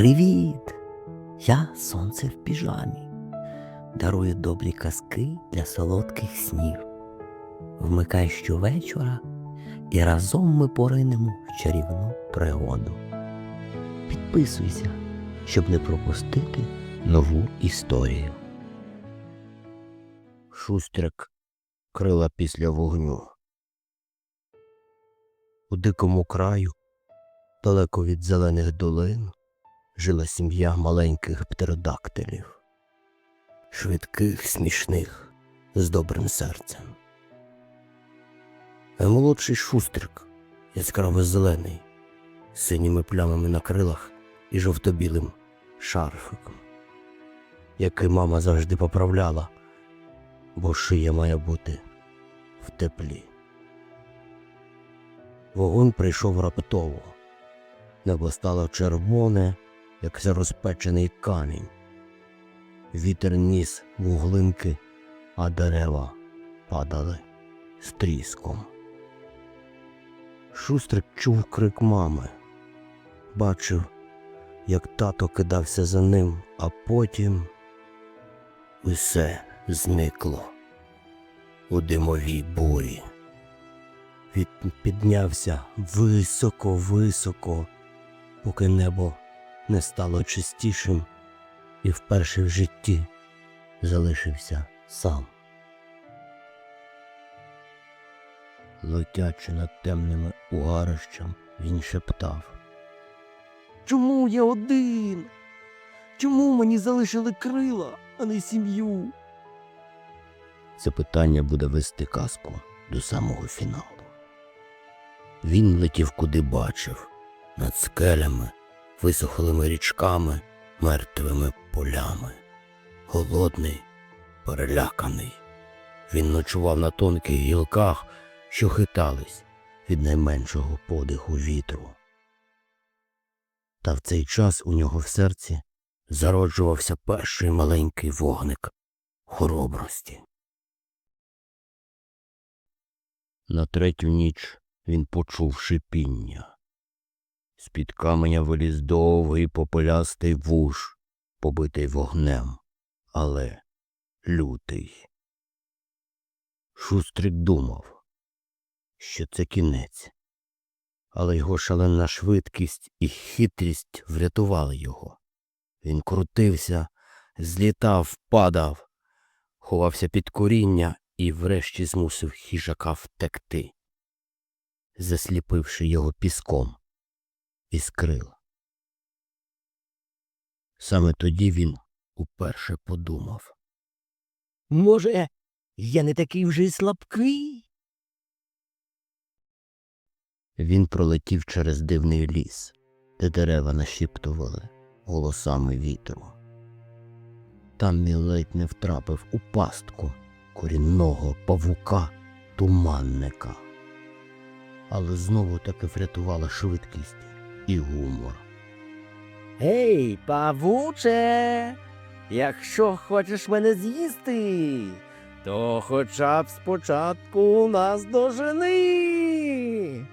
Привіт! Я сонце в піжамі. Дарую добрі казки для солодких снів. Вмикай щовечора, і разом ми поринемо в чарівну пригоду. Підписуйся, щоб не пропустити нову історію. Шустрик крила після вогню. У дикому краю, далеко від зелених долин, жила сім'я маленьких птеродактилів, швидких, смішних, з добрим серцем. Молодший шустрик, яскраво зелений, синіми плямами на крилах і жовто-білим шарфиком, який мама завжди поправляла, бо шия має бути в теплі. Вогонь прийшов раптово. Небо стало червоне, як розпечений камінь. Вітер ніс вуглинки, а дерева падали з тріском. Шустрик чув крик мами, бачив, як тато кидався за ним, а потім усе зникло у димовій бурі. Він піднявся високо-високо, поки небо не стало чистішим, і вперше в житті залишився сам. Летячи над темними угарищем, він шептав. Чому я один? Чому мені залишили крила, а не сім'ю? Це питання буде вести казку до самого фіналу. Він летів куди бачив, над скелями, висохлими річками, мертвими полями. Голодний, переляканий. Він ночував на тонких гілках, що хитались від найменшого подиху вітру. Та в цей час у нього в серці зароджувався перший маленький вогник хоробрості. На третю ніч він почув шипіння. З-під каменя виліз довгий попелястий вуж, побитий вогнем, але лютий. Шустрик думав, що це кінець, але його шалена швидкість і хитрість врятували його. Він крутився, злітав, падав, ховався під коріння і врешті змусив хижака втекти, засліпивши його піском із крил. Саме тоді він уперше подумав. Може, я не такий вже й слабкий? Він пролетів через дивний ліс, де дерева нашіптували голосами вітру. Там він ледь не втрапив у пастку корінного павука туманника. Але знову таки врятувала швидкість і гумор. Гей, павуче, якщо хочеш мене з'їсти, то хоча б спочатку нас дожени.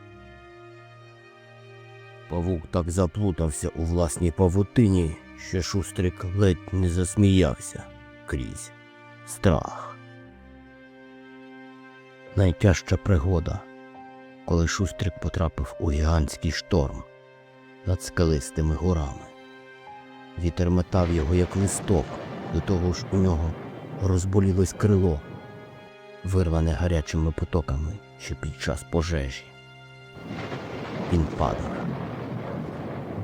Павук так заплутався у власній павутині, що шустрик ледь не засміявся крізь страх. Найтяжча пригода, коли шустрик потрапив у гігантський шторм над скалистими горами. Вітер метав його, як листок, до того ж у нього розболілось крило, вирване гарячими потоками ще під час пожежі. Він падав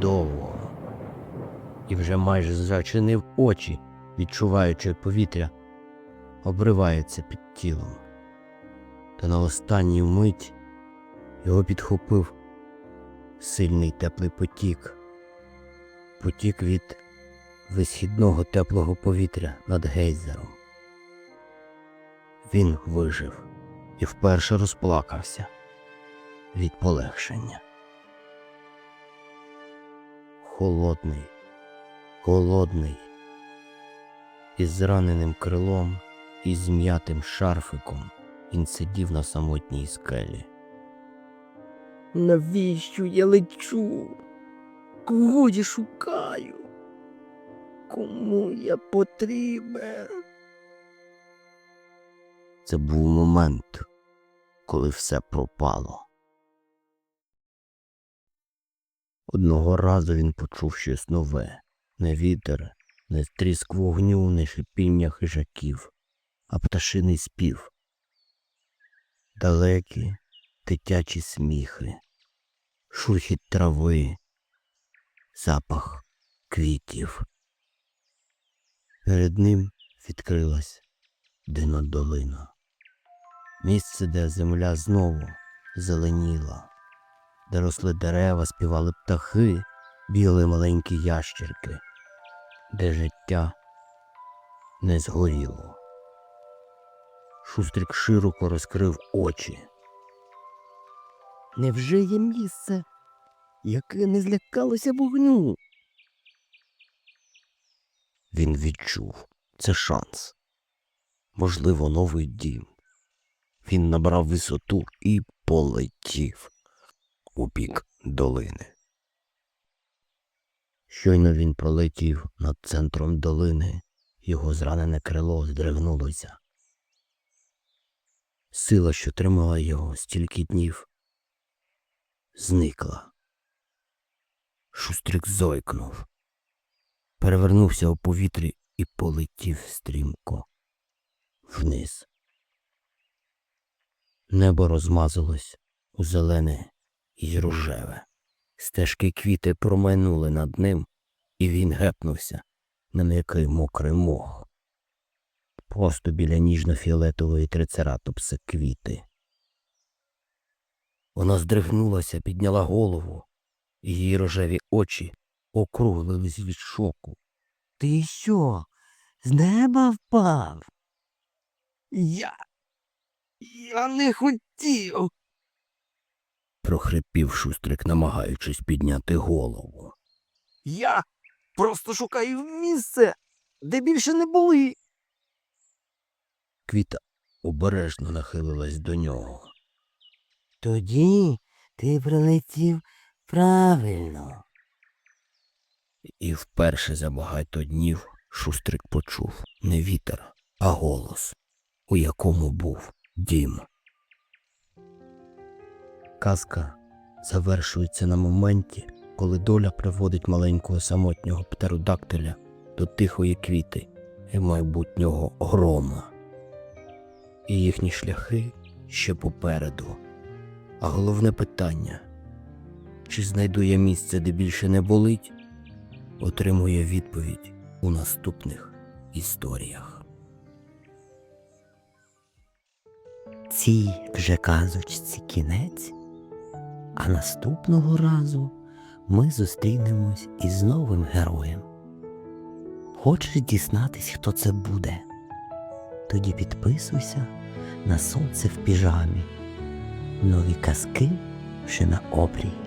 довго і вже майже зачинив очі, відчуваючи повітря, обривається під тілом. Та на останню мить його підхопив сильний теплий потік, потік від висхідного теплого повітря над гейзером. Він вижив і вперше розплакався від полегшення. Холодний, холодний, із зраненим крилом і зм'ятим шарфиком він сидів на самотній скелі. Навіщо я лечу? Кого я шукаю? Кому я потрібен? Це був момент, коли все пропало. Одного разу він почув щось нове, не вітер, не тріск вогню, не шипіння хижаків, а пташиний спів. Далекі дитячі сміхи, шурхіт трави, запах квітів. Перед ним відкрилась Динодолина. Місце, де земля знову зеленіла, де росли дерева, співали птахи, бігали маленькі ящерки, де життя не згоріло. Шустрик широко розкрив очі. Невже є місце, яке не злякалося вогню? Він відчув це шанс. Можливо, новий дім. Він набрав висоту і полетів у бік долини. Щойно він пролетів над центром долини, його зранене крило здригнулося. Сила, що тримала його стільки днів, зникла. Шустрик зойкнув перевернувся у повітрі і полетів стрімко вниз. Небо розмазалось у зелене і рожеве. Стежки квіти промайнули над ним, і він гепнувся на м'який мокрий мох. Просто біля ніжно-фіолетової трицератопса квіти. Вона здригнулася, підняла голову, її рожеві очі округлились від шоку. Ти що, з неба впав? Я. Я не хотів. прохрипів шустрик, намагаючись підняти голову. Я просто шукаю місце, де більше не були. Квіта обережно нахилилась до нього. Тоді ти прилетів правильно. І вперше за багато днів шустрик почув не вітер, а голос, у якому був дім. Казка завершується на моменті, коли доля приводить маленького самотнього птеродактиля до тихої квіти і майбутнього грома. І їхні шляхи ще попереду. А головне питання чи знайду я місце, де більше не болить? отримує відповідь у наступних історіях. Цій вже казочці кінець, а наступного разу ми зустрінемось із новим героєм. Хочеш дізнатись, хто це буде? Тоді підписуйся на сонце в піжамі. Нові казки ще на обрії.